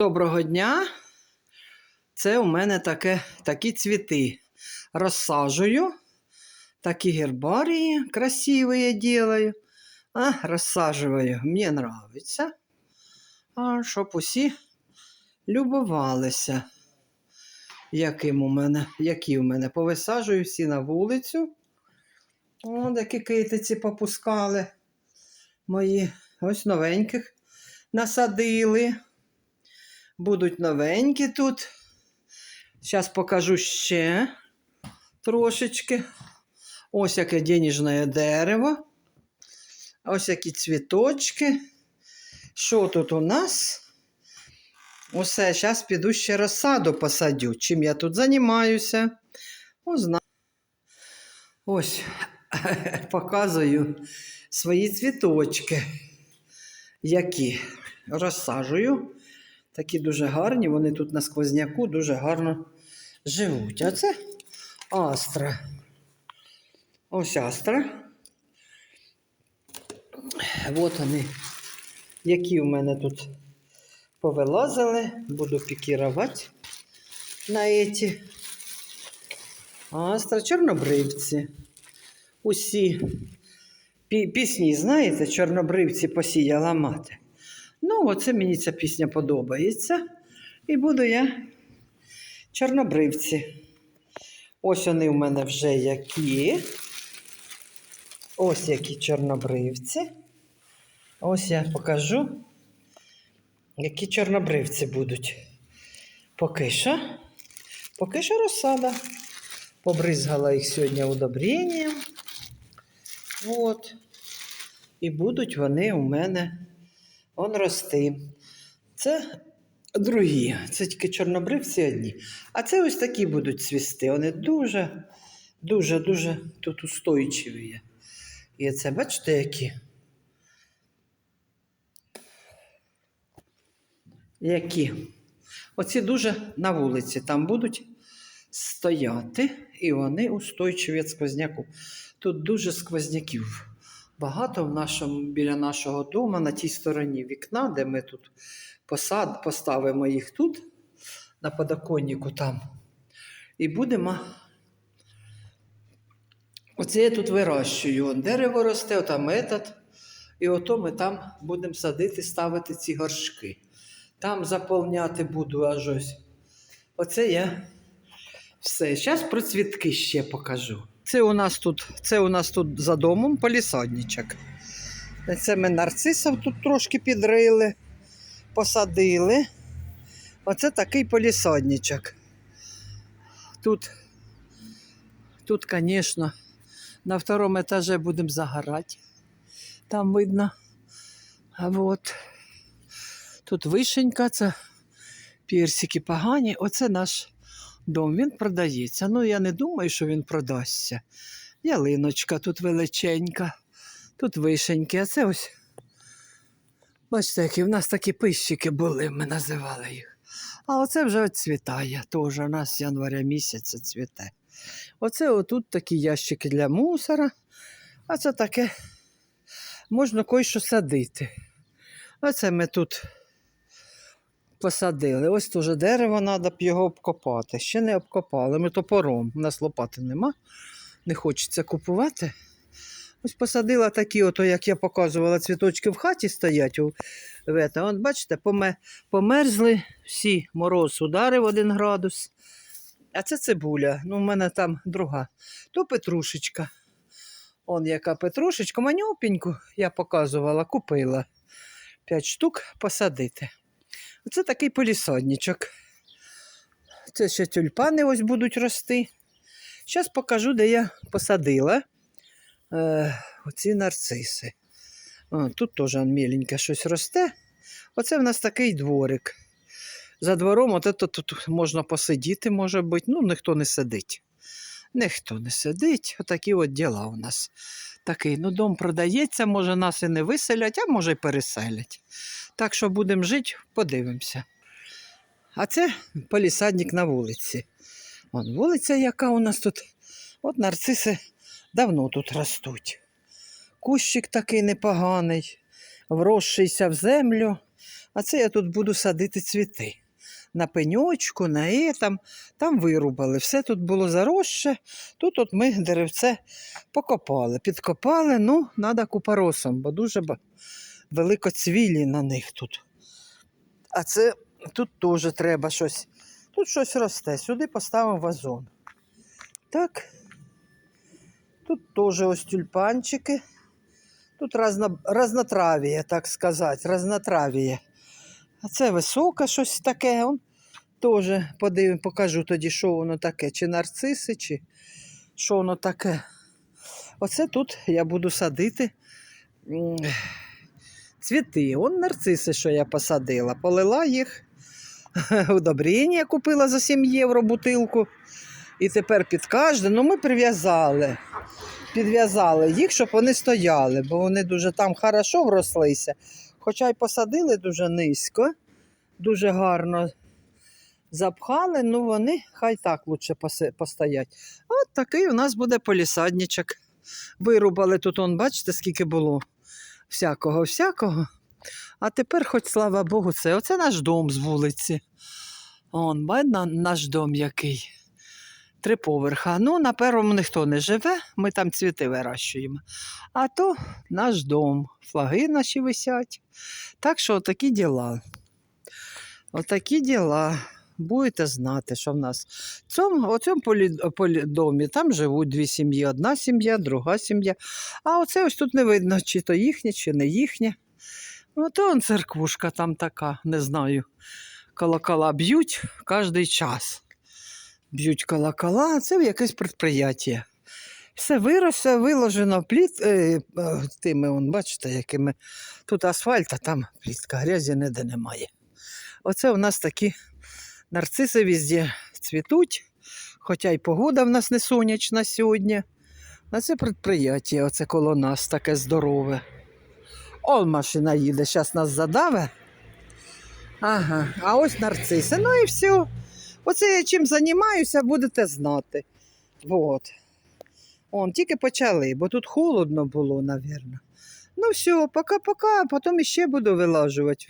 Доброго дня. Це у мене таке, такі цвіти. Розсаджую. Такі гербарії красивые делаю. А, розсаджую. Мені нравиться. А щоб усі любувалися. Яким у мене, які у мене повисаджую всі на вулицю. О, такі китиці попускали. Мої ось новеньких насадили. Будуть новенькі тут. Зараз покажу ще трошечки. Ось яке денежне дерево. Ось які цвіточки. Що тут у нас? Усе, зараз піду ще розсаду посадю. Чим я тут займаюся? Узна... Ось показую свої цвіточки, які розсаджую. Такі дуже гарні, вони тут на сквозняку дуже гарно живуть. А це астра. Ось астра. От вони, які у мене тут повилазили. Буду пікірувати на еті. Астра, чорнобривці. Усі пісні, знаєте, чорнобривці посіяла мати. Ну, оце мені ця пісня подобається. І буду я чорнобривці. Ось вони в мене вже які. Ось які чорнобривці. Ось я покажу, які чорнобривці будуть. Поки що. Поки що розсада. Побризгала їх сьогодні удобренням. От. І будуть вони у мене он рости. Це другі, це тільки чорнобривці одні. А це ось такі будуть цвісти. Вони дуже, дуже, дуже тут устойчиві. є. І це, бачите, які? Які? Оці дуже на вулиці там будуть стояти, і вони устойчиві від сквозняку. Тут дуже сквозняків. Багато в нашому, біля нашого дому, на тій стороні вікна, де ми тут посад, поставимо їх тут, на подоконнику там. І будемо. Оце я тут вирощую. Он дерево росте, отам метод. І ото ми там будемо садити, ставити ці горшки. Там заповняти буду аж ось. Оце я все. Зараз про цвітки ще покажу. Це у нас тут, це у нас тут за домом полісадничок. Це ми нарцисів тут трошки підрили, посадили. Оце такий полісадничок. Тут, тут, звісно, на второму етажі будемо загорати. Там видно. А от тут вишенька, це персики погані. Оце наш дом. Він продається. Ну, я не думаю, що він продасться. Ялиночка тут величенька, тут вишеньки, а це ось. Бачите, які в нас такі пищики були, ми називали їх. А оце вже оцвітає. Теж у нас з января місяця цвіте. Оце отут такі ящики для мусора. А це таке можна кое-що садити. Оце ми тут посадили. Ось теж дерево, треба б його обкопати. Ще не обкопали. Ми топором. У нас лопати нема. Не хочеться купувати. Ось посадила такі, ото, як я показувала, цвіточки в хаті стоять. У. От, бачите, померзли всі, мороз ударив один градус. А це цибуля. Ну, в мене там друга. То петрушечка. Он яка петрушечка, манюпеньку я показувала, купила. П'ять штук посадити. Оце такий полісадничок. Це ще тюльпани ось будуть рости. Зараз покажу, де я посадила е, оці нарциси. О, тут теж міленьке щось росте. Оце в нас такий дворик. За двором от тут можна посидіти, може бути. Ну, ніхто не сидить. Ніхто не сидить. Отакі от діла у нас. Такий, ну, дом продається, може нас і не виселять, а може й переселять. Так що будемо жити, подивимося. А це полісадник на вулиці. Вон вулиця, яка у нас тут. От нарциси давно тут ростуть. Кущик такий непоганий, вросшийся в землю. А це я тут буду садити цвіти. На пеньочку, на е, там, вирубали. Все тут було заросше. Тут от ми деревце покопали, підкопали, ну, треба купоросом, бо дуже велико цвілі на них тут. А це тут теж треба щось. Тут щось росте. Сюди поставив вазон. Так. Тут теж ось тюльпанчики. Тут разно, разнотравіє, так сказати, разнотравіє. А це високе щось таке. Он теж подивимо, покажу тоді, що воно таке, чи нарциси, чи що воно таке. Оце тут я буду садити цвіти. Он нарциси, що я посадила. Полила їх. Удобрення купила за 7 євро бутилку. І тепер під кожне, ну ми прив'язали. Підв'язали їх, щоб вони стояли, бо вони дуже там хорошо врослися. Хоча й посадили дуже низько, дуже гарно запхали, ну вони хай так лучше постоять. От такий у нас буде полісадничок. Вирубали тут, он, бачите, скільки було всякого, всякого. А тепер, хоч слава Богу, це оце наш дом з вулиці. Он, бачите, наш дом який. Три поверха. Ну, на першому ніхто не живе, ми там цвіти вирощуємо. А то наш дом, флаги наші висять. Так що отакі діла. Отакі діла. Будете знати, що в нас. В у цьому полі, полі, домі там живуть дві сім'ї. Одна сім'я, друга сім'я. А оце ось тут не видно, чи то їхнє, чи не їхнє. Ну, то он церквушка там така, не знаю. Колокола б'ють кожний час. Б'ють колокола, це якесь підприємство. Все виросе, виложено пліт, е, е, тими, он, бачите, якими тут асфальт, а там плітка, грязі ніде немає. Оце у нас такі нарциси везде цвітуть, хоча й погода в нас не сонячна сьогодні. На це підприємство, оце коло нас таке здорове. Он машина їде, зараз нас задаве. Ага, а ось нарциси. Ну і все. Оце я чим займаюся, будете знати. От. Он, тільки почали, бо тут холодно було, мабуть. Ну все, пока-пока, потім іще буду вилажувати.